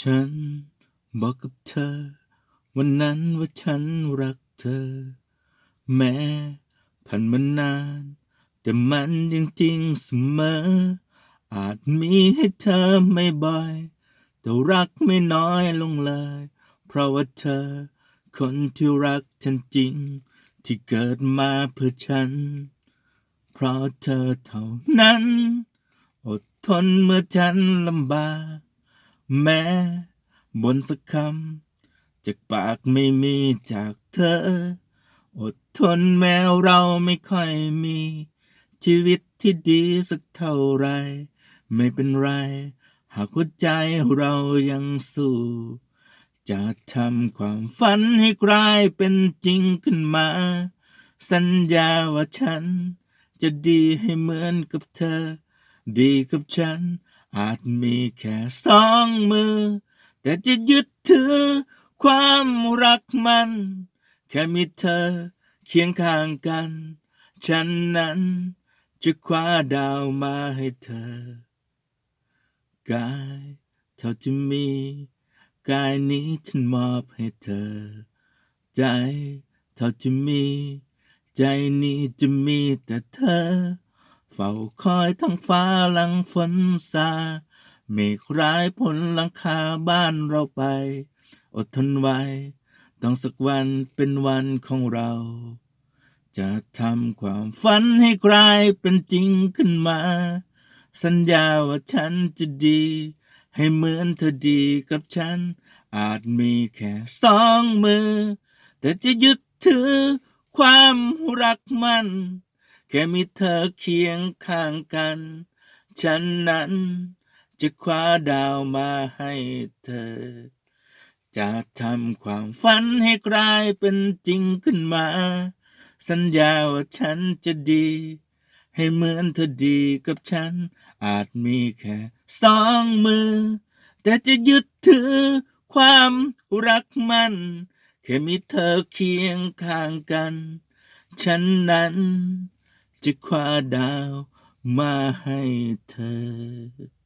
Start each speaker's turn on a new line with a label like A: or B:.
A: ฉันบอกกับเธอ วันนั้นว่าฉันรักเธอ แม้ผ่านมานาน แต่มันยังจริงเสมอ อาจมีให้เธอไม่บ่อย แต่รักไม่น้อยลงเลย เพราะว่าเธอ คนที่รักฉันจริง ที่เกิดมาเพื่อฉัน เพราะเธอเท่านั้น อดทนเมื่อฉันลำบาก แม้บนสักคำจากปากไม่มีจากเธอ อดทนแม้เราไม่ค่อยมี ชีวิตที่ดีสักเท่าไร ไม่เป็นไร หากหัวใจเรายังสู้ จะทำความฝันให้กลายเป็นจริงขึ้นมา สัญญาว่าฉัน จะดีให้เหมือนกับเธอ ดีกับฉัน อาจมีแค่สองมือ แต่จะยึดถือความรักมัน แค่มีเธอเคียงข้างกัน ฉันนั้นจะคว้าดาวมาให้เธอ กายเท่าที่มี กายนี้ฉันมอบให้เธอ ใจเท่าที่มี ใจนี้จะมีแต่เธอ เฝ้าคอยทั้งฟ้าหลังฝนซาเมฆร้ายพ้นหลังคาบ้านเราไป อดทนไว้ ต้องสักวันเป็นวันของเรา จะทำความฝันให้กลายเป็นจริงขึ้นมา สัญญาว่าฉันจะดี ให้เหมือนเธอดีกับฉัน อาจมีแค่สองมือ แต่จะยึดถือความรักมัน แค่มีเธอเคียงข้างกัน ฉันนั้นจะคว้าดาวมาให้เธอ จะทำความฝันให้กลายเป็นจริงขึ้นมา สัญญาว่าฉันจะดี ให้เหมือนเธอดีกับฉัน อาจมีแค่สองมือ แต่จะยึดถือความรักมัน แค่มีเธอเคียงข้างกัน ฉันนั้น จะคว้าดาวมาให้เธอ